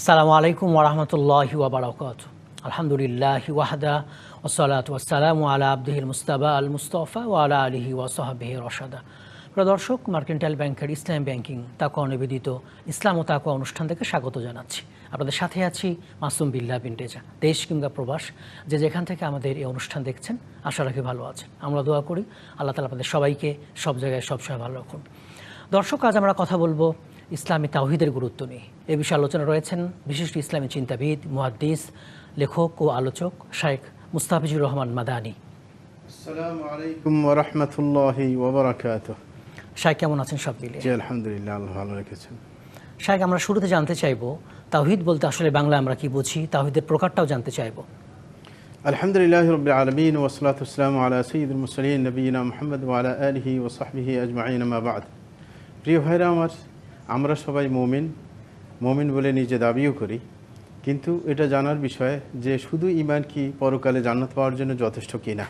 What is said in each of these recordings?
আসসালামু আলাইকুম ওরহমতুল্লাহি ওবরাকাত আলহামদুলিল্লাহ ওয়াহদা ওসলাত ওয়াসালামু আলা আব্দিহিল মুস্তাবা আল মুস্তফা ও আলা আলিহি ওয়াসাহাবিহি রশাদা। প্রিয় দর্শক, মার্কেন্টাইল ব্যাংকের ইসলাম ব্যাংকিং তাকুয়া নিবেদিত ইসলাম ও তাকুয়া অনুষ্ঠান থেকে স্বাগত জানাচ্ছি। আপনাদের সাথে আছি মাসুম বিল্লাহ বিনটেজা, দেশ কিংবা প্রবাস। যে যেখান থেকে আমাদের এই অনুষ্ঠান দেখছেন, আশা রাখি ভালো আছেন। আমরা দোয়া করি আল্লাহ তালা আপনাদের সবাইকে সব জায়গায় সবসময় ভালো রাখুন। দর্শক, আজ আমরা কথা বলব ইসলামী তাওহিদের গুরুত্ব নিয়ে। এ বিষয়ে আলোচনা রয়েছেন বিশিষ্ট ইসলামী চিন্তাবিদ মুহাদ্দিস লেখক ও আলোচক শাইখ মুস্তাফিজুর রহমান মাদানী। কেমন আছেন সব আলহামদুলিল্লাহ ভালো রেখেছেন। আমরা শুরুতে জানতে চাইব তাওহিদ বলতে আসলে বাংলা আমরা কি বুঝি তাওহিদের প্রকারটাও জানতে চাইব। আলহামদুলিল্লাহ রবিল আলমিন ওসলাত আসসালাম আলা সঈদুল মুসলিন নবীনা মোহাম্মদ ওয়ালা আলহি ওসাহবিহি আজমাইন প্রিয় ভাইরা আমার আমরা সবাই মমিন মমিন বলে নিজে দাবিও করি। কিন্তু এটা জানার বিষয় যে শুধু ইমান কি পরকালে জান্নাত পাওয়ার জন্য যথেষ্ট কি না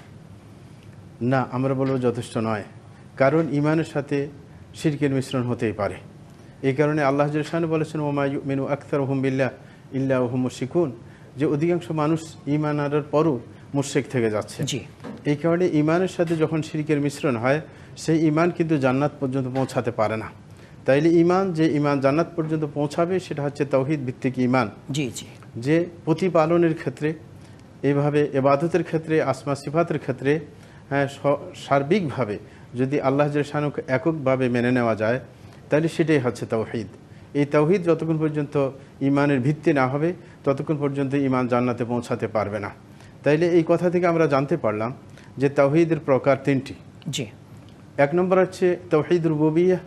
না আমরা বলব যথেষ্ট নয়। কারণ ইমানের সাথে শিরকের মিশ্রণ হতেই পারে। এই কারণে আল্লাহ জলসান বলেছেন ওমায়ু মেনু আখতার বিল্লাহ ইল্লা ওহম শিকুন যে অধিকাংশ মানুষ ইমান আনার পরও মুশেক থেকে যাচ্ছে। জি। এই কারণে ইমানের সাথে যখন শিরকের মিশ্রণ হয় সেই ইমান কিন্তু জান্নাত পর্যন্ত পৌঁছাতে পারে না। তাইলে ইমান যে ইমান জান্নাত পর্যন্ত পৌঁছাবে সেটা হচ্ছে তৌহিদ ভিত্তিক ইমান জি জি। যে প্রতিপালনের ক্ষেত্রে এভাবে এবাদতের ক্ষেত্রে আসমা সিফাতের ক্ষেত্রে হ্যাঁ সার্বিকভাবে যদি আল্লাহ শানুকে এককভাবে মেনে নেওয়া যায় তাহলে সেটাই হচ্ছে তৌহিদ এই তৌহিদ যতক্ষণ পর্যন্ত ইমানের ভিত্তি না হবে ততক্ষণ পর্যন্ত ইমান জান্নাতে পৌঁছাতে পারবে না। তাইলে এই কথা থেকে আমরা জানতে পারলাম যে তৌহিদের প্রকার তিনটি। জি। এক নম্বর হচ্ছে তৌহিদ রুবিয়া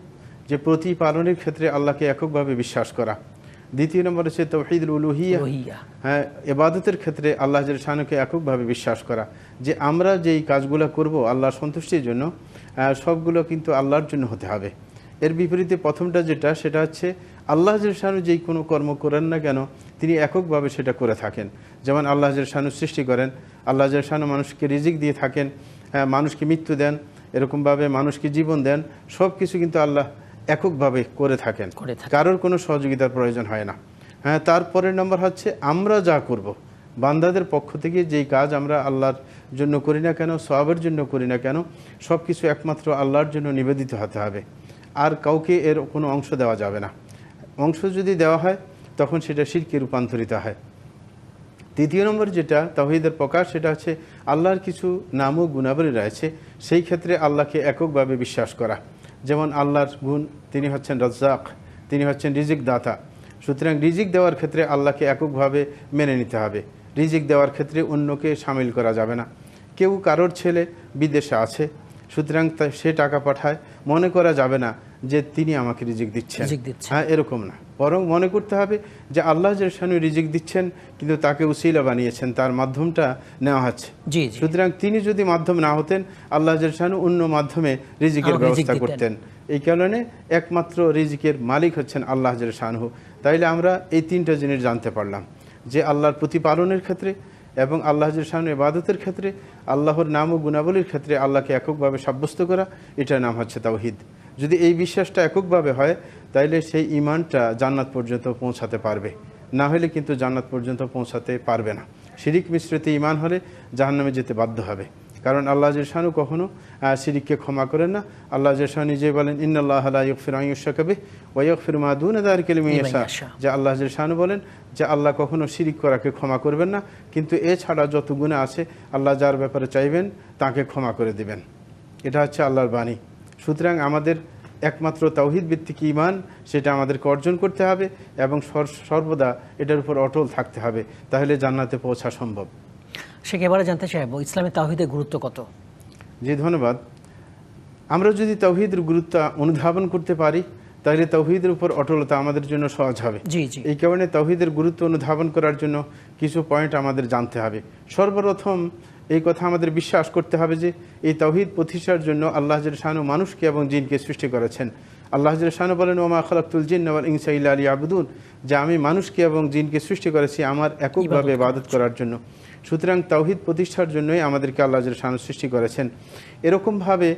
যে প্রতিপালনের ক্ষেত্রে আল্লাহকে এককভাবে বিশ্বাস করা। দ্বিতীয় নম্বর হচ্ছে তৌহিদ উলুহিয়া। হ্যাঁ এবাদতের ক্ষেত্রে আল্লাহ শানুকে এককভাবে বিশ্বাস করা। যে আমরা যেই কাজগুলো করব আল্লাহর সন্তুষ্টির জন্য সবগুলো কিন্তু আল্লাহর জন্য হতে হবে। এর বিপরীতে প্রথমটা যেটা সেটা হচ্ছে আল্লাহ শানু যেই কোনো কর্ম করেন না কেন তিনি এককভাবে সেটা করে থাকেন। যেমন আল্লাহ শানু সৃষ্টি করেন আল্লাহ শানু মানুষকে রিজিক দিয়ে থাকেন হ্যাঁ, মানুষকে মৃত্যু দেন এরকমভাবে মানুষকে জীবন দেন সব কিছু কিন্তু আল্লাহ এককভাবে করে থাকেন। করে কারোর কোনো সহযোগিতার প্রয়োজন হয় না। হ্যাঁ তারপরের নম্বর হচ্ছে আমরা যা করব। বান্দাদের পক্ষ থেকে যেই কাজ আমরা আল্লাহর জন্য করি না কেন সবের জন্য করি না কেন সব কিছু একমাত্র আল্লাহর জন্য নিবেদিত হতে হবে। আর কাউকে এর কোনো অংশ দেওয়া যাবে না। অংশ যদি দেওয়া হয় তখন সেটা শিরকে রূপান্তরিত হয়। তৃতীয় নম্বর যেটা তাহিদের প্রকাশ সেটা হচ্ছে আল্লাহর কিছু নাম ও গুণাবলী রয়েছে সেই ক্ষেত্রে আল্লাহকে এককভাবে বিশ্বাস করা। যেমন আল্লাহর গুণ, তিনি হচ্ছেন রজ্জাক, তিনি হচ্ছেন রিজিক দাতা সুতরাং রিজিক দেওয়ার ক্ষেত্রে আল্লাহকে এককভাবে মেনে নিতে হবে। রিজিক দেওয়ার ক্ষেত্রে অন্যকে সামিল করা যাবে না। কেউ কারোর ছেলে বিদেশে আছে, সুতরাং সে টাকা পাঠায়, মনে করা যাবে না যে তিনি আমাকে রিজিক দিচ্ছেন। হ্যাঁ এরকম না। বরং মনে করতে হবে যে আল্লাহ যে রিজিক দিচ্ছেন কিন্তু তাকে উসিলা বানিয়েছেন তার মাধ্যমটা নেওয়া হচ্ছে। সুতরাং তিনি যদি মাধ্যম না হতেন আল্লাহ শানু অন্য মাধ্যমে রিজিকের ব্যবস্থা করতেন। এই কারণে একমাত্র রিজিকের মালিক হচ্ছেন আল্লাহ শানহু। তাইলে আমরা এই তিনটা জিনিস জানতে পারলাম। যে আল্লাহর প্রতিপালনের ক্ষেত্রে এবং আল্লাহ শাহানু ইবাদতের ক্ষেত্রে আল্লাহর নাম ও গুণাবলীর ক্ষেত্রে আল্লাহকে এককভাবে সাব্যস্ত করা এটার নাম হচ্ছে তাওহিদ। যদি এই বিশ্বাসটা এককভাবে হয় তাইলে সেই ইমানটা জান্নাত পর্যন্ত পৌঁছাতে পারবে। না হলে কিন্তু জান্নাত পর্যন্ত পৌঁছাতে পারবে না। শিরিক মিশ্রিত ইমান হলে জাহান্নামে যেতে বাধ্য হবে। কারণ আল্লাহ জেরশানু কখনো আহ, শিরিককে ক্ষমা করেন না। আল্লাহ জেরশান নিজে বলেন ইন্নআল্লাহ ইকফির আয়ুষাকবি ওয়কফির মাদুন দার কেলিমিয়াশা ইয়াশা। যে আল্লাহ জেরশানু বলেন যে আল্লাহ কখনো শিরিক করাকে ক্ষমা করবেন না। কিন্তু এছাড়া যত গুণে আছে আল্লাহ যার ব্যাপারে চাইবেন তাকে ক্ষমা করে দিবেন। এটা হচ্ছে আল্লাহর বাণী। সুতরাং আমাদের একমাত্র তাওহিদ ভিত্তিক ইমান সেটা আমাদেরকে অর্জন করতে হবে এবং সর্বদা এটার উপর অটল থাকতে হবে। তাহলে জান্নাতে পৌঁছা সম্ভব। সে এবারে জানতে চাইব ইসলামী তাওহিদের গুরুত্ব কত? জি ধন্যবাদ। আমরা যদি তৌহিদের গুরুত্ব অনুধাবন করতে পারি তাহলে তৌহিদের উপর অটলতা আমাদের জন্য সহজ হবে। জি জি। এই কারণে তৌহিদের গুরুত্ব অনুধাবন করার জন্য কিছু পয়েন্ট আমাদের জানতে হবে। সর্বপ্রথম এই কথা আমাদের বিশ্বাস করতে হবে যে এই তৌহিদ প্রতিষ্ঠার জন্য আল্লাহ শাহানু মানুষকে এবং জিনকে সৃষ্টি করেছেন। আল্লাহ শাহানু বলেন ওমা খালাকুল জিন নওয়াল ইনসা ইল্লা আলী আবুদুন যে আমি মানুষকে এবং জিনকে সৃষ্টি করেছি আমার এককভাবে ইবাদত করার জন্য। সুতরাং তৌহিদ প্রতিষ্ঠার জন্যই আমাদেরকে আল্লাহ শাহানু সৃষ্টি করেছেন। এরকমভাবে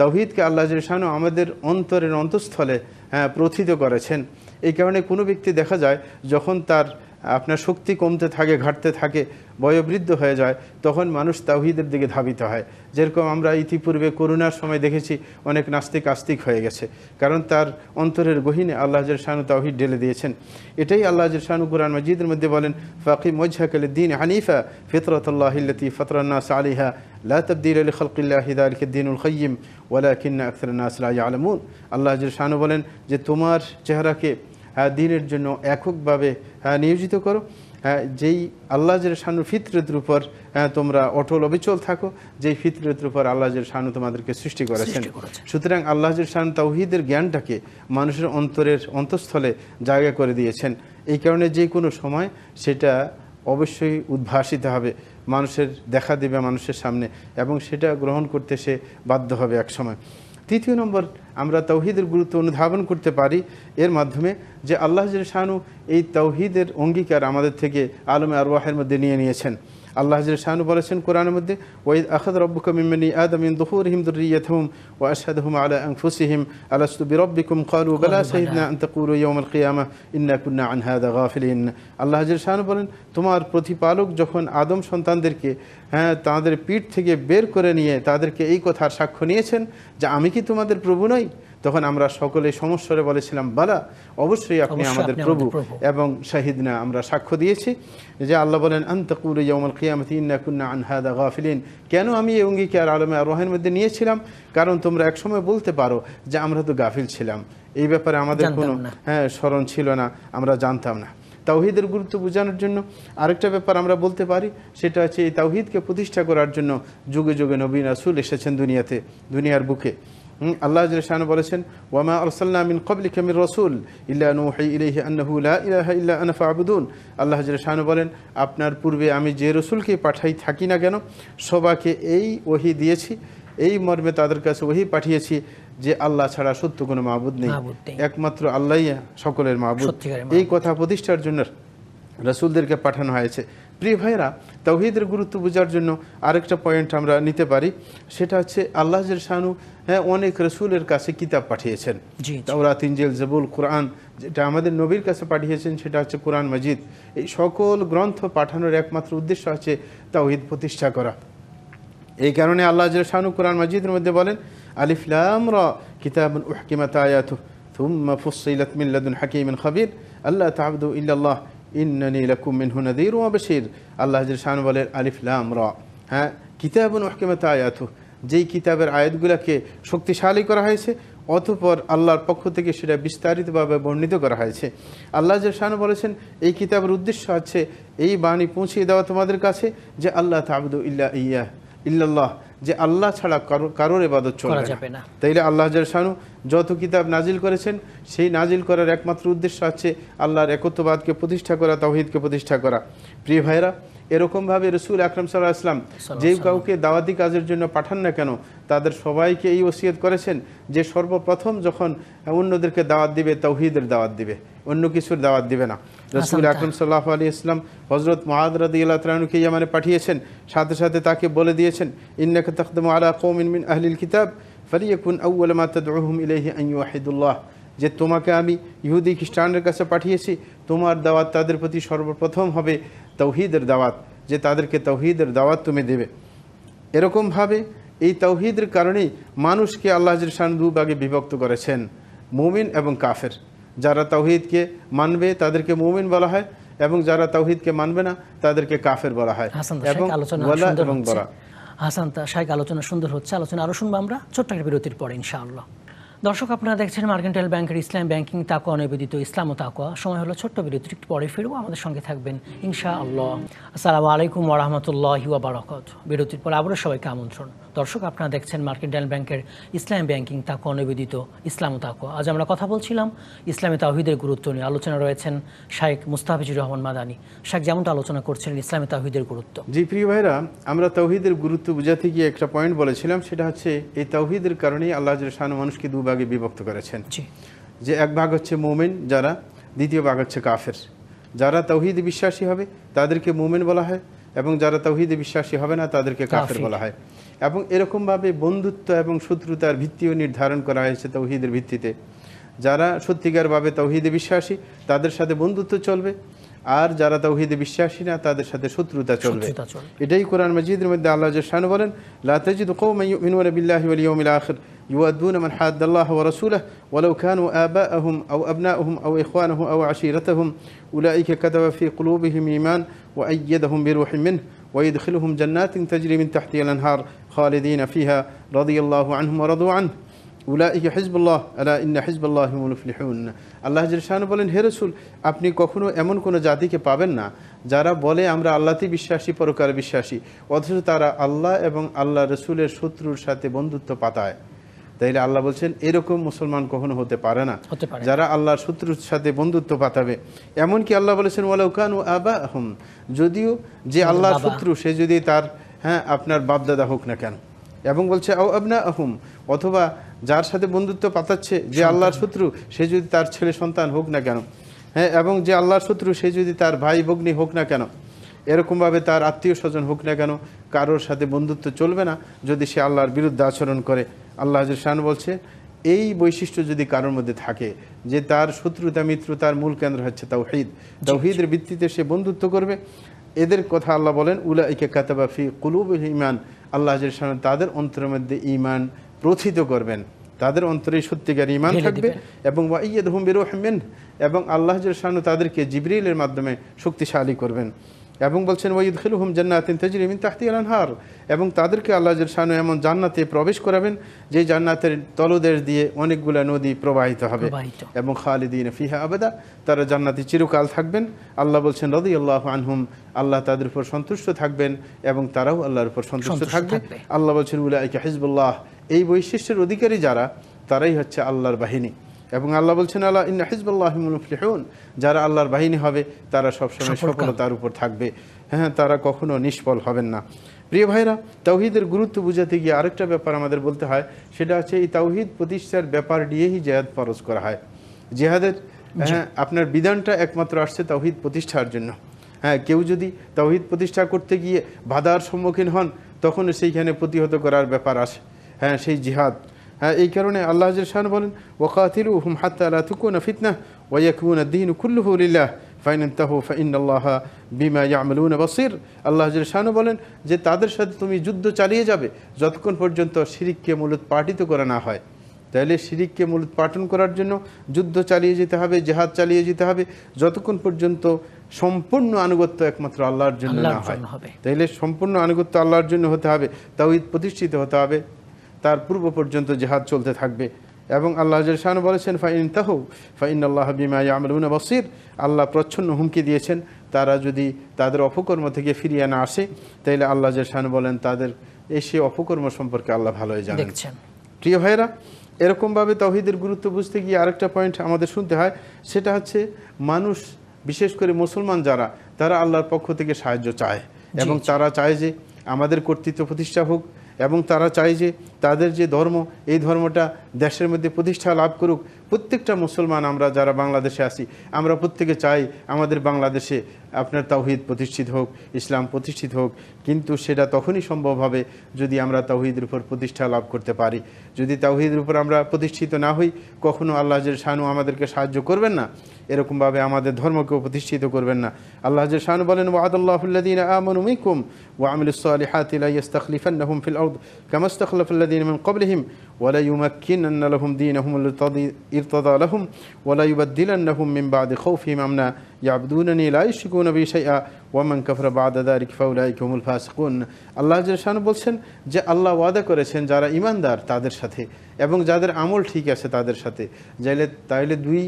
তৌহিদকে আল্লাহ শাহানু আমাদের অন্তরের অন্তঃস্থলে হ্যাঁ, প্রথিত করেছেন। এই কারণে কোনো ব্যক্তি দেখা যায় যখন তার আপনার শক্তি কমতে থাকে, ঘাটতে থাকে, বয়োবৃদ্ধ হয়ে যায়, তখন মানুষ তাওহিদের দিকে ধাবিত হয়। যেরকম আমরা ইতিপূর্বে করোনার সময় দেখেছি, অনেক নাস্তিক আস্তিক হয়ে গেছে। কারণ তার অন্তরের গহিনে আল্লাহ শানু তাওহিদ ঢেলে দিয়েছেন। এটাই আল্লাহ শানু কুরআন মজিদের মধ্যে বলেন ফাকিম মজহাকাল দিন হানিফা ফিতরতুল্লাহিল্লতি ফতরান্নাস আলিহা লা তবদিল আলী খলকিল্লাহ হিদালিক দিনুল খয়িম ওয়ালাকিন্না আখতার নাস লা ইয়ালামুন। আল্লাহ শানু বলেন যে, তোমার চেহারাকে দিনের জন্য এককভাবে নিয়োজিত করো। হ্যাঁ, যেই আল্লাহ শানু ফিতরতের উপর হ্যাঁ, তোমরা অটল অবিচল থাকো যেই ফিতরতের উপর আল্লাহ শানু তোমাদেরকে সৃষ্টি করেছেন। সুতরাং আল্লাহ শানু তাওহিদের জ্ঞানটাকে মানুষের অন্তরের অন্তঃস্থলে জায়গা করে দিয়েছেন। এই কারণে যে কোনো সময় সেটা অবশ্যই উদ্ভাসিত হবে মানুষের দেখা দেবে মানুষের সামনে এবং সেটা গ্রহণ করতে সে বাধ্য হবে এক সময় তৃতীয় নম্বর, আমরা তৌহিদের গুরুত্ব অনুধাবন করতে পারি এর মাধ্যমে যে আল্লাহ শাহানু এই তৌহিদের অঙ্গীকার আমাদের থেকে আলমে আরওয়াহের মধ্যে নিয়ে নিয়েছেন। আল্লাহ শাহানু বলেছেন কোরআনের মধ্যে, ওয়াইদ আখাদ রব্বুকা মিম্মানি আদামিন দুহুরহিম দুররিয়াতহুম ওয়া আশহাদুহুম আলা আনফুসিহিম আলাস্তু বিরাব্বিকুম ক্বালু বালা শাহিদনা আন তাকুলু ইয়াউমাল কিয়ামাহ ইন্না কুন্না আন হাদা গাফিলিন। আল্লাহ শাহানু বলেন, তোমার প্রতিপালক যখন আদম সন্তানদেরকে হ্যাঁ তাদের পিঠ থেকে বের করে নিয়ে তাদেরকে এই কথার সাক্ষ্য নিয়েছেন যে আমি কি তোমাদের প্রভু নই? তখন আমরা সকলে সমস্বরে বলেছিলাম বালা অবশ্যই আপনি আমাদের প্রভু। এবং শাহিদনা আমরা সাক্ষ্য দিয়েছি যে আল্লাহ বলেন আন্তাকুল ইয়াউমাল কিয়ামতি ইন্না কুন্না আন হাদা গাফিলিন। কেন আমি এই অঙ্গীকার আলমে আরোহের মধ্যে নিয়েছিলাম? কারণ তোমরা একসময় বলতে পারো যে আমরা তো গাফিল ছিলাম। এই ব্যাপারে আমাদের কোনো হ্যাঁ স্মরণ ছিল না আমরা জানতাম না। তাওহিদের গুরুত্ব বোঝানোর জন্য আরেকটা ব্যাপার আমরা বলতে পারি সেটা হচ্ছে এই তাওহিদকে প্রতিষ্ঠা করার জন্য যুগে যুগে নবীন রাসূল এসেছেন দুনিয়াতে দুনিয়ার বুকে। আল্লাহ শাহান বলেছেন ওয়ামা আরসাল্লাহ মিন ক্বাবলিকা মির রসুল ইল্লা নূহি ইলাইহি আন্নাহু লা ইলাহা ইল্লা আনা ফা'বুদুন। আল্লাহ শাহান বলেন আপনার পূর্বে আমি যে রসুলকে পাঠাই থাকি না কেন সবাকে এই ওহি দিয়েছি এই মর্মে তাদের কাছে ওহি পাঠিয়েছি যে আল্লাহ ছাড়া সত্য কোনো মাবুদ নেই। একমাত্র আল্লাহই সকলের সত্যিকারের এই কথা প্রতিষ্ঠার জন্য রসুলদেরকে পাঠানো হয়েছে। প্রিয় ভাইরা তৌহিদের গুরুত্ব বোঝার জন্য আরেকটা পয়েন্ট আমরা নিতে পারি সেটা হচ্ছে আল্লাহ শানু হ্যাঁ অনেক রসুলের কাছে কিতাব পাঠিয়েছেন জি জি। তাওরাত ইনজিল জবুল কোরআন যেটা আমাদের নবীর কাছে পাঠিয়েছেন সেটা হচ্ছে কোরআন মজিদ এই সকল গ্রন্থ পাঠানোর একমাত্র উদ্দেশ্য হচ্ছে তাওহিদ প্রতিষ্ঠা করা এই কারণে আল্লাহ শানু কোরআন মজিদের মধ্যে বলেন আলিফলাম র কিতাব উহকিমাত আয়াতু ثم فصلت من لدن حكيم خبير আল্লাহ تعبدوا إلا الله ইন্নানি লাকুম মিনহু নাদির ওয়া বাশির। বলেন আলিফলাম র। হ্যাঁ কিতাবুন হকিমাত আয়াত যেই কিতাবের আয়াতগুলোকে শক্তিশালী করা হয়েছে, অতপর আল্লাহর পক্ষ থেকে সেটা বিস্তারিতভাবে বর্ণিত করা হয়েছে। আল্লাহ শান বলেছেন, এই কিতাবের উদ্দেশ্য আছে এই বাণী পৌঁছিয়ে দেওয়া তোমাদের কাছে যে আল্লাহ তাবুদু ইল্লা ইয়া, ইল্লাল্লাহ। যে আল্লাহ ছাড়া কারও কারোর এবাদত চলবে যাবে না। তাইলে আল্লাহ শানু যত কিতাব নাজিল করেছেন সেই নাজিল করার একমাত্র উদ্দেশ্য হচ্ছে আল্লাহর একত্ববাদকে প্রতিষ্ঠা করা তাওহিদকে প্রতিষ্ঠা করা। প্রিয় ভাইরা এরকমভাবে রসুল আকরম সাল্লাহ আসলাম যে কাউকে দাওয়াতি কাজের জন্য পাঠান না কেন তাদের সবাইকে এই ওসিয়ত করেছেন যে সর্বপ্রথম যখন অন্যদেরকে দাওয়াত দিবে তৌহিদের দাওয়াত দিবে অন্য কিছুর দাওয়াত দিবে না। রসুল আকরম সাল্লাহ আলী ইসলাম হজরত মহাদ রাদি আল্লাহ তালুকে ইয়ামানে পাঠিয়েছেন। সাথে সাথে তাকে বলে দিয়েছেন ইন্নাকা তখদম আলা কৌমিন মিন আহলিল কিতাব ফলিয়াকুন আউ্ল মা তদউহুম ইলাইহি আন ইউহিদুল্লাহ। যে তোমাকে আমি ইহুদি খ্রিস্টানদের কাছে পাঠিয়েছি তোমার দাওয়াত তাদের প্রতি সর্বপ্রথম হবে তৌহিদের দাওয়াত যে তাদেরকে তৌহিদের দাওয়াত তুমি দেবে। এরকমভাবে এই তৌহিদের কারণেই মানুষকে আল্লাহ শান দু ভাগে বিভক্ত করেছেন মুমিন এবং কাফের। যারা তৌহিদকে মানবে তাদেরকে মুমিন বলা হয় এবং যারা তৌহিদকে মানবে না তাদেরকে কাফের বলা হয়। এবং এবং বরা। হাসান তা শাইখ আলোচনা সুন্দর হচ্ছে। আলোচনা আরও শুনব আমরা। ছোট্ট একটা বিরতির পরে ইনশাআল্লাহ। দর্শক আপনারা দেখছেন মার্কেন্টাইল ব্যাংকের ইসলাম ব্যাংকিং তাকোয়া নিবেদিত ইসলাম ও তাকোয়া সময় হলো ছোট্ট বিরতির একটু পরে ফিরবো। আমাদের সঙ্গে থাকবেন ইনশাআল্লাহ। আসসালামু আলাইকুম ওরহামতুল্লাহি ওয়াবারাকাত বিরতির পর আবারও সবাইকে আমন্ত্রণ। দর্শক আপনারা দেখছেন মার্কেন্টাইল ব্যাংকের ইসলাম ব্যাংকিং তাকোয়া নিবেদিত ইসলাম ও তাকোয়া আজ আমরা কথা বলছিলাম ইসলামী তাহিদের গুরুত্ব নিয়ে। আলোচনা রয়েছেন শাইখ মুস্তাফিজুর রহমান মাদানী। শাইখ যেমনটা আলোচনা করছিলেন ইসলামী তাহিদের গুরুত্ব। জি প্রিয় ভাইরা আমরা তৌহিদের গুরুত্ব বুঝাতে গিয়ে একটা পয়েন্ট বলেছিলাম সেটা হচ্ছে এই তৌহিদের কারণেই আল্লাহ শান মানুষকে দু ভাগে বিভক্ত করেছেন। জি। যে এক ভাগ হচ্ছে মোমেন যারা দ্বিতীয় ভাগ হচ্ছে কাফের। যারা তৌহিদে বিশ্বাসী হবে তাদেরকে মোমেন বলা হয় এবং যারা তৌহিদে বিশ্বাসী হবে না তাদেরকে কাফের বলা হয়। এবং এরকমভাবে বন্ধুত্ব এবং শত্রুতার ভিত্তিও নির্ধারণ করা হয়েছে তৌহিদের ভিত্তিতে যারা সত্যিকারভাবে তৌহিদে বিশ্বাসী তাদের সাথে বন্ধুত্ব চলবে আর যারা তৌহিদে বিশ্বাসী না তাদের সাথে শত্রুতা চলবে শত্রুতা চলবে। এটাই কোরআন মজিদের মধ্যে আল্লাহ শান বলেন লা তাজিদু কওমান ইউমিনুনা বিল্লাহি ওয়াল ইয়াউমিল আখির يودون من حاد الله ورسوله ولو كانوا آباءهم أو أبناءهم أو إخوانهم أو عشيرتهم أولئك كتب في قلوبهم إيمان وأيدهم بروح منه ويدخلهم جنات تجري من تحتها الأنهار خالدين فيها رضي الله عنهم ورضوا عنه উলাইকে হিজবুল্লাহ আলা ইন্না হিজবুল্লাহ মুফলিহুন আল্লাহ শাহান বলেন হে রসুল আপনি কখনো এমন কোনো জাতিকে পাবেন না যারা বলে আমরা আল্লাহতে বিশ্বাসী পরকার বিশ্বাসী অথচ তারা আল্লাহ এবং আল্লাহ রসুলের শত্রুর সাথে বন্ধুত্ব পাতায় তাইলে আল্লাহ বলছেন এরকম মুসলমান কখনো হতে পারে না। যারা আল্লাহর শত্রুর সাথে বন্ধুত্ব পাতাবে। এমনকি আল্লাহ বলেছেন ওয়ালাউকান ও আবা আহম যদিও যে আল্লাহর শত্রু সে যদি তার হ্যাঁ আপনার বাপদাদা হোক না কেন। এবং বলছে আও আবনা আহম অথবা যার সাথে বন্ধুত্ব পাতাচ্ছে যে আল্লাহর শত্রু সে যদি তার ছেলে সন্তান হোক না কেন। হ্যাঁ এবং যে আল্লাহর শত্রু সে যদি তার ভাই ভগ্নী হোক না কেন। এরকমভাবে তার আত্মীয় স্বজন হোক না কেন কারোর সাথে বন্ধুত্ব চলবে না যদি সে আল্লাহর বিরুদ্ধে আচরণ করে। আল্লাহ শান বলছে এই বৈশিষ্ট্য যদি কারোর মধ্যে থাকে যে তার শত্রুতা মিত্রতার মূল কেন্দ্র হচ্ছে তাওহিদ। তাওহিদের ভিত্তিতে সে বন্ধুত্ব করবে। এদের কথা আল্লাহ বলেন উলাইকে কাতাবা ফি কুলুব ইমান আল্লাহ শান তাদের অন্তরের মধ্যে ইমান প্রথিত করবেন। তাদের অন্তরে সত্যিকার ইমান থাকবে। এবং ওয়াইয়াদ হুম বিরোহমেন এবং আল্লাহ শানু তাদেরকে জিবরিলের মাধ্যমে শক্তিশালী করবেন। এবং বলছেন ওয়াইদ খিল হুম জান্নাতিন তাজরিমিন তাহতি আনহার এবং তাদেরকে আল্লাহ শানু এমন জান্নাতে প্রবেশ করাবেন যে জান্নাতের তলদেশ দিয়ে অনেকগুলা নদী প্রবাহিত হবে। এবং খালিদিন ফিহা আবেদা তারা জান্নাতি চিরকাল থাকবেন। আল্লাহ বলছেন রদি আল্লাহ আনহুম আল্লাহ তাদের উপর সন্তুষ্ট থাকবেন এবং তারাও আল্লাহর উপর সন্তুষ্ট থাকবে। আল্লাহ বলছেন উলাইকা হিজবুল্লাহ। এই বৈশিষ্ট্যের অধিকারী যারা তারাই হচ্ছে আল্লাহর বাহিনী। এবং আল্লাহ বলছেন আল্লাহ ইন্না হিজবুল্লাহ মুফলিহুন। যারা আল্লাহর বাহিনী হবে তারা সবসময় সফলতার উপর থাকবে। হ্যাঁ তারা কখনো নিষ্ফল হবেন না। প্রিয় ভাইরা তাওহিদের গুরুত্ব বুঝাতে গিয়ে আরেকটা ব্যাপার আমাদের বলতে হয় সেটা হচ্ছে এই তাওহিদ প্রতিষ্ঠার ব্যাপার দিয়েই জেহাদ ফরজ করা হয়। জেহাদের হ্যাঁ আপনার বিধানটা একমাত্র আসছে তাওহিদ প্রতিষ্ঠার জন্য। হ্যাঁ কেউ যদি তাওহিদ প্রতিষ্ঠা করতে গিয়ে বাধার সম্মুখীন হন তখন সেইখানে প্রতিহত করার ব্যাপার আসে। হ্যাঁ সেই জিহাদ। হ্যাঁ এই কারণে আল্লাহ শান বলেন ওকাতিলু হুম হাত্তা লা তুকুনা ফিতনা ওয়াকুন দ্দিন কুল্লুহু লিল্লাহ ফাইন তাহু ফাইন আল্লাহ বিমা ইয়ামলুন বাসির। আল্লাহ শানু বলেন যে তাদের সাথে তুমি যুদ্ধ চালিয়ে যাবে যতক্ষণ পর্যন্ত শিরিককে মূলত পাঠিত করা না হয়। তাহলে শিরিককে মূলত পাঠন করার জন্য যুদ্ধ চালিয়ে যেতে হবে জেহাদ চালিয়ে যেতে হবে যতক্ষণ পর্যন্ত সম্পূর্ণ আনুগত্য একমাত্র আল্লাহর জন্য না হয়। তাইলে সম্পূর্ণ আনুগত্য আল্লাহর জন্য হতে হবে তাওহিদ প্রতিষ্ঠিত হতে হবে। তার পূর্ব পর্যন্ত জেহাদ চলতে থাকবে। এবং আল্লাহ শান বলেছেন ফাইন তাহু ফাইন আল্লাহ বিমা ইয়ামলুন বসির। আল্লাহ প্রচ্ছন্ন হুমকি দিয়েছেন তারা যদি তাদের অপকর্ম থেকে ফিরিয়ে না আসে তাইলে আল্লাহ শান বলেন তাদের এসে অপকর্ম সম্পর্কে আল্লাহ ভালোই জানেন। প্রিয় ভাইরা এরকমভাবে তৌহিদের গুরুত্ব বুঝতে গিয়ে আরেকটা পয়েন্ট আমাদের শুনতে হয় সেটা হচ্ছে মানুষ বিশেষ করে মুসলমান যারা তারা আল্লাহর পক্ষ থেকে সাহায্য চায়। এবং তারা চায় যে আমাদের কর্তৃত্ব প্রতিষ্ঠা হোক এবং তারা চায় যে তাদের যে ধর্ম, এই ধর্মটা দেশের মধ্যে প্রতিষ্ঠা লাভ করুক। প্রত্যেকটা মুসলমান আমরা যারা বাংলাদেশে আছি, আমরা প্রত্যেকে চাই আমাদের বাংলাদেশে আপনার তাওহিদ প্রতিষ্ঠিত হোক, ইসলাম প্রতিষ্ঠিত হোক। কিন্তু সেটা তখনই সম্ভব হবে যদি আমরা তাওহিদের উপর প্রতিষ্ঠা লাভ করতে পারি। যদি তাওহিদের উপর আমরা প্রতিষ্ঠিত না হই, কখনো আল্লাহ শানু আমাদেরকে সাহায্য করবেন না? এরকমভাবে আমাদের ধর্মকেও প্রতিষ্ঠিত করবেন না। আল্লাহ শাহান বলেন ওয়াদুল্লাহুল্লাদিন আমনুমিকুম ওয়ামিলসালিহাতিলাইয়াস্তাখলিফান্নাহুম ফিল আউদ কামাস্তাখলাফুল্লাদিন মিন ক্বাবলিহিম ওয়ালা ইউমাক্কিনান্না লাহুম দীনহুম আল্লাযী ইরতাদা লাহুম ওয়ালা ইউবাদদিলান্নাহুম মিন বাদি খাউফিহিম আমনা ইয়াবদুনানি লা ইশরিকুনা বি শাইআ ওয়ামান কাফারা বাদা যালিকা ফাউলাইকা হুমুল ফাসিকুন। আল্লাহ শাহান বলছেন যে, আল্লাহ ওয়াদা করেছেন যারা ইমানদার তাদের সাথে এবং যাদের আমল ঠিক আছে তাদের সাথে। যাইলে, তাইলে দুই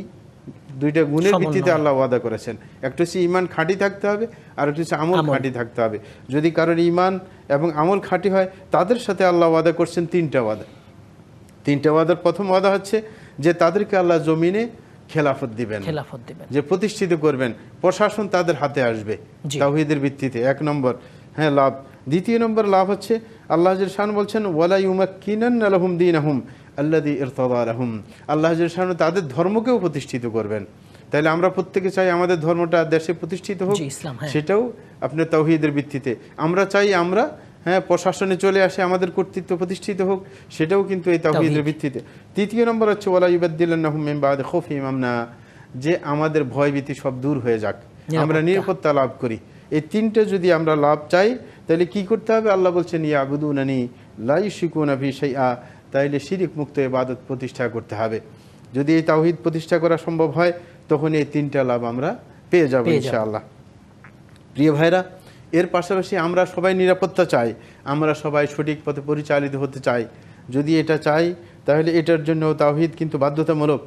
দুইটা গুণের ভিত্তিতে আল্লাহ ওয়াদা করেছেন। একটা হচ্ছে ইমান খাঁটি থাকতে হবে আর একটা হচ্ছে আমল। খাঁটি থাকতে হবে। যদি কারোর ইমান এবং আমল খাঁটি হয় তাদের সাথে আল্লাহ ওয়াদা করছেন তিনটা ওয়াদা। তিনটা ওয়াদার প্রথম ওয়াদা হচ্ছে যে তাদেরকে আল্লাহ জমিনে খেলাফত দিবেন। খেলাফত দিবেন। যে প্রতিষ্ঠিত করবেন। প্রশাসন তাদের হাতে আসবে জি। তাওহিদের ভিত্তিতে। এক নম্বর হ্যাঁ লাভ। দ্বিতীয় নম্বর লাভ হচ্ছে আল্লাহ শান বলছেন ওয়ালা ইউমাক্কিনান আলহুম দিন আহম আল্লাদি ইরতদা আলহুম আল্লাহ শান তাদের ধর্মকেও প্রতিষ্ঠিত করবেন। তাহলে আমরা প্রত্যেকে চাই আমাদের ধর্মটা দেশে প্রতিষ্ঠিত হোক। হ্যাঁ। সেটাও আপনার তাওহিদের ভিত্তিতে। আমরা চাই আমরা হ্যাঁ প্রশাসনে চলে আসে আমাদের কর্তৃত্ব প্রতিষ্ঠিত হোক। সেটাও কিন্তু এই তাওহীদ। ভিত্তিতে। তৃতীয় নম্বর হচ্ছে ওয়ালা ইউবাদ্দিলান্নাহুম মিন বাদি যে আমাদের ভয়ভীতি সব দূর হয়ে যাক। আমরা নিরাপত্তা। লাভ করি। এই তিনটে যদি আমরা লাভ চাই তাহলে কি করতে হবে? আল্লাহ বলছেন ইয়াবুদুনানি লা ইউশরিকুনা ফি শাইআ। তাইলে শিরিক মুক্ত ইবাদত প্রতিষ্ঠা করতে হবে। যদি এই তাওহিদ প্রতিষ্ঠা করা সম্ভব হয় তখন এই তিনটা লাভ আমরা পেয়ে যাব ইনশাআল্লাহ। প্রিয় ভাইরা এর পাশাপাশি আমরা সবাই নিরাপত্তা চাই আমরা সবাই সঠিক পথে পরিচালিত হতে চাই। যদি এটা চাই তাহলে এটার জন্য তাওহিদ কিন্তু বাধ্যতামূলক।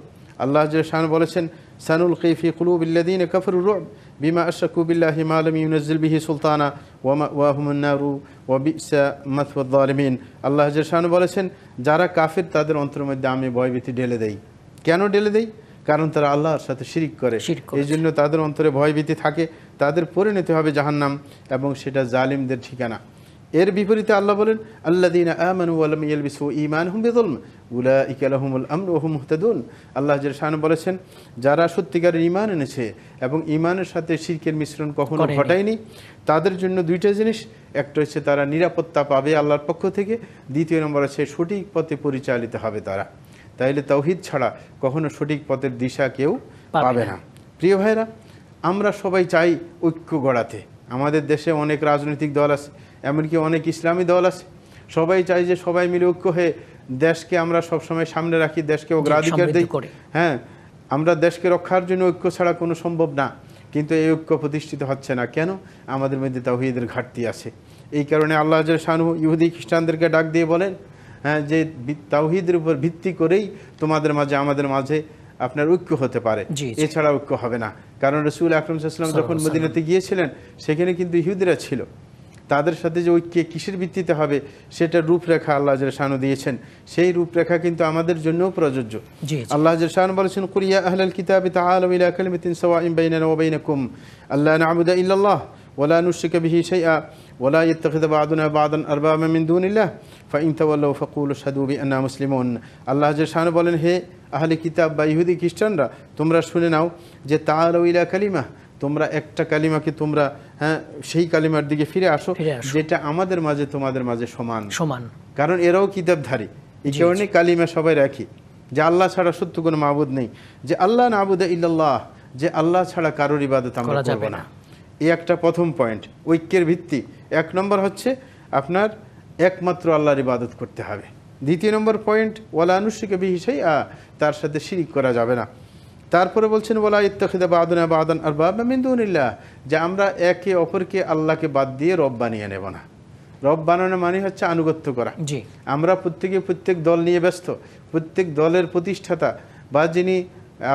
আল্লাহ শান বলেছেন সানুল কৈফি কুলুবিল্লাদিন কফরু রুব বিমা আশাকু বিল্লাহি মা লাম ইউনাজ্জিল বিহি সুলতানা ওয়া ওয়াহুমুন নারু ওয়া বিসা মাথওয়াদ জালিমিন আল্লাহ শান বলেছেন যারা কাফির তাদের অন্তরের মধ্যে আমি ভয়ভীতি ঢেলে দেই। কেন ঢেলে দেই? কারণ তারা আল্লাহর সাথে শিরিক করে। এই জন্য তাদের অন্তরে ভয়ভীতি থাকে তাদের পরিণতি হবে জাহান্নাম এবং সেটা জালিমদের ঠিকানা। এর বিপরীতে আল্লাহ বলেন আল্লাদিন আমানু ওয়ালাম ইয়ালবিসু ঈমানহুম বিযুলম উলাইকা লাহুমুল আমন ওয়া হুম মুহতাদুন। আল্লাহ বলেছেন যারা সত্যিকারের ইমান এনেছে এবং ঈমানের সাথে শিরকের মিশ্রণ কখনো ঘটায়নি তাদের জন্য দুইটা জিনিস একটা হচ্ছে তারা নিরাপত্তা পাবে আল্লাহর পক্ষ থেকে দ্বিতীয় নম্বর হচ্ছে সঠিক পথে পরিচালিত হবে তারা। তাইলে তৌহিদ ছাড়া কখনো সঠিক পথের দিশা কেউ পাবে। না। প্রিয় ভাইরা আমরা সবাই চাই ঐক্য গড়াতে। আমাদের দেশে অনেক রাজনৈতিক দল আছে এমনকি অনেক ইসলামী দল আছে। সবাই চাই যে সবাই মিলে ঐক্য হয়ে দেশকে আমরা সবসময় সামনে রাখি দেশকে অগ্রাধিকার দিই। হ্যাঁ আমরা দেশকে রক্ষার জন্য ঐক্য ছাড়া কোনো সম্ভব না কিন্তু এই ঐক্য প্রতিষ্ঠিত হচ্ছে না। কেন? আমাদের মধ্যে তাওহীদের ঘাটতি আছে। এই কারণে আল্লাহ শানু ইহুদি খ্রিস্টানদেরকে ডাক দিয়ে বলেন হ্যাঁ যে তাওহীদের উপর ভিত্তি করেই তোমাদের মাঝে আমাদের মাঝে আপনার ঐক্য হতে পারে। এছাড়া ঐক্য হবে না। কারণ রসুল আকরম সাল্লাম যখন মদিনাতে গিয়েছিলেন সেখানে কিন্তু ইহুদিরা ছিল। তাদের সাথে যে ঐক্যে কিসের ভিত্তিতে হবে সেটা রূপরেখা আল্লাহ শানু দিয়েছেন। সেই রূপরেখা কিন্তু আমাদের জন্যও প্রযোজ্য। আল্লাহ শান বলেছেন কুরিয়া আহলাল কিতাবি তাআলু ইলা কালিমাতিন সাওয়াইন বাইনানা ওয়া বাইনাকুম। আল্লা না'বুদা ইল্লাল্লাহ ওয়া লা নুশরিকা বিহি শাইআ। ওয়া লা ইয়াত্তাখিযা বা'দুনা বা'দান আরবাবা মিন দুনিল্লাহ ফাইন তাওয়াল্লাউ ফাকুলু শাহাদু বিআন্না মুসলিমুন আল্লাহ শান বলেন হে আহলে কিতাব বা ইহুদি খ্রিস্টানরা তোমরা শুনে নাও যে তাআলু ইলা কালিমা তোমরা একটা কালিমাকে তোমরা হ্যাঁ সেই কালিমার দিকে ফিরে আসো যেটা আমাদের মাঝে তোমাদের মাঝে সমান। সমান। কারণ এরাও কিতাবধারী। এই কারণে কালিমা সবাই রাখি। যে আল্লাহ ছাড়া সত্য কোনো মাবুদ নেই। যে আল্লাহ না নাবুদ ইল্লাল্লাহ যে আল্লাহ ছাড়া কারোর ইবাদত আমরা করা করব না। এই একটা প্রথম পয়েন্ট ঐক্যের ভিত্তি। এক নম্বর হচ্ছে আপনার একমাত্র আল্লাহর ইবাদত করতে হবে। দ্বিতীয় নম্বর পয়েন্ট ওয়ালা আনুষ্ঠিকে বিহিসাই তার সাথে শিরিক করা যাবে না। তারপরে বলছেন ওলা ইত্তখিদা বাদনা বাদান আর বাবা মিন্দুনিল্লাহ যে আমরা একে অপরকে আল্লাহকে বাদ দিয়ে রব বানিয়ে নেব না। রব বানানো মানে হচ্ছে আনুগত্য করা। জি। আমরা প্রত্যেকে প্রত্যেক দল নিয়ে ব্যস্ত প্রত্যেক দলের প্রতিষ্ঠাতা বা যিনি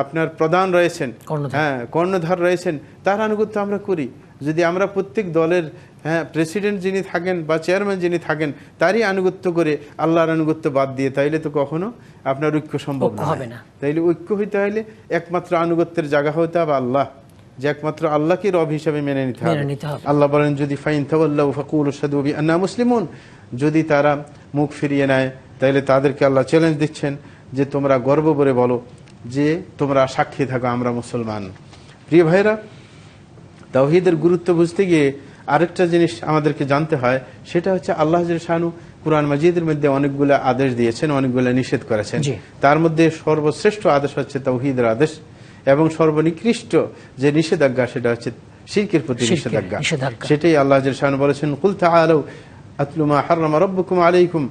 আপনার প্রধান রয়েছেন হ্যাঁ কর্ণধার রয়েছেন তার আনুগত্য আমরা করি। যদি আমরা প্রত্যেক দলের হ্যাঁ প্রেসিডেন্ট যিনি থাকেন বা চেয়ারম্যান যিনি থাকেন তারই আনুগত্য করে আল্লাহর আনুগত্য বাদ দিয়ে তাইলে তো কখনো আপনার ঐক্য সম্ভব হবে না। তাইলে ঐক্য হইতে হইলে একমাত্র আনুগত্যের জায়গা হইতে হবে আল্লাহ যে একমাত্র আল্লাহকে রব হিসাবে মেনে নিতে হবে। আল্লাহ বলেন যদি ফাইন তাওয়াল্লাউ ফাকুল মুসলিমুন যদি তারা মুখ ফিরিয়ে নেয় তাহলে তাদেরকে আল্লাহ চ্যালেঞ্জ দিচ্ছেন যে তোমরা গর্ব করে বলো যে তোমরা সাক্ষী থাকো আমরা মুসলমান প্রিয় ভাইরা তাওহীদের গুরুত্ব বুঝতে গিয়ে আরেকটা জিনিস আমাদেরকে জানতে হয় সেটা হচ্ছে আল্লাহ শানু কোরআন মাজিদের মধ্যে অনেকগুলো আদেশ দিয়েছেন অনেকগুলো নিষেধ করেছেন। তার মধ্যে সর্বশ্রেষ্ঠ আদেশ হচ্ছে তৌহিদের আদেশ এবং সর্বনিকৃষ্ট যে নিষেধাজ্ঞা সেটা হচ্ছে শিরকের প্রতি নিষেধাজ্ঞা। সেটাই আল্লাহ শান বলেছেন কুল তাআলাউ আতলু মা হাররামা রাব্বুকুম আলাইকুম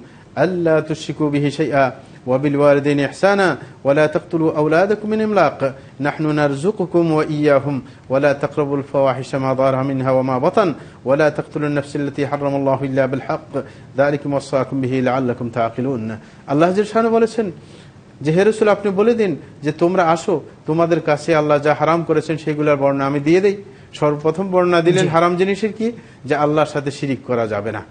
আল্লাহ তুশরিকু বিহি শাইআ। وبالوالدين إحسانا ولا تقتلوا أولادكم من إملاق نحن نرزقكم وإياهم ولا تقربوا الفواحش ما ظهر منها وما بطن ولا تقتلوا النفس التي حرم الله إلا بالحق ذلكم وصاكم به لعلكم تعقلون আল্লাহ শান বলেছেন যে হে রসুল আপনি বলে দিন যে তোমরা আসো তোমাদের কাছে আল্লাহ যা হারাম করেছেন সেগুলোর বর্ণনা আমি দিয়ে দেই সর্বপ্রথম বর্ণনা দিলেন হারাম জিনিসের কি যে আল্লাহর সাথে শিরিক করা যাবে না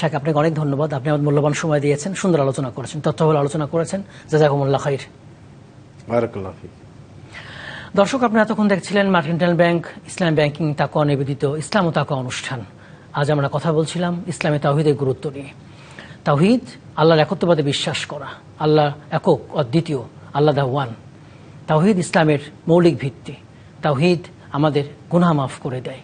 শাক আপনাকে অনেক ধন্যবাদ। আপনি আমাদের মূল্যবান সময় দিয়েছেন। সুন্দর আলোচনা করেছেন তথ্যবল আলোচনা করেছেন। জাজাকুমুল্লাহ খাইর। দর্শক আপনি এতক্ষণ দেখছিলেন মার্কেন্টাইল ব্যাংক ইসলাম ব্যাংকিং তাকওয়া নিবেদিত ইসলাম ও তাকওয়া অনুষ্ঠান। আজ আমরা কথা বলছিলাম ইসলামে তাহিদের গুরুত্ব নিয়ে। তাওহিদ আল্লাহর একত্ববাদে বিশ্বাস করা। আল্লাহ একক অদ্বিতীয় আল্লাহ দা ওয়ান। তাওহিদ ইসলামের মৌলিক ভিত্তি। তাওহিদ আমাদের গুনাহ মাফ করে দেয়।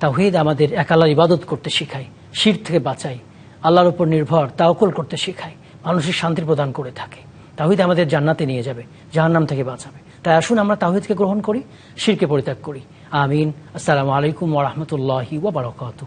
তাওহিদ আমাদের এক আল্লাহর ইবাদত করতে শেখায় শির থেকে বাঁচায়। আল্লাহর উপর নির্ভর, তাওকল করতে শেখায়, মানুষের শান্তি প্রদান করে থাকে। তাহিদ আমাদের জান্নাতে নিয়ে যাবে, জাহান্নাম থেকে বাঁচাবে। তাই আসুন আমরা তাহিদকে গ্রহণ করি, শিরকে পরিত্যাগ করি। আমিন। আসসালামু আলাইকুম ওরহমতুল্লাহি ওবরাকাতু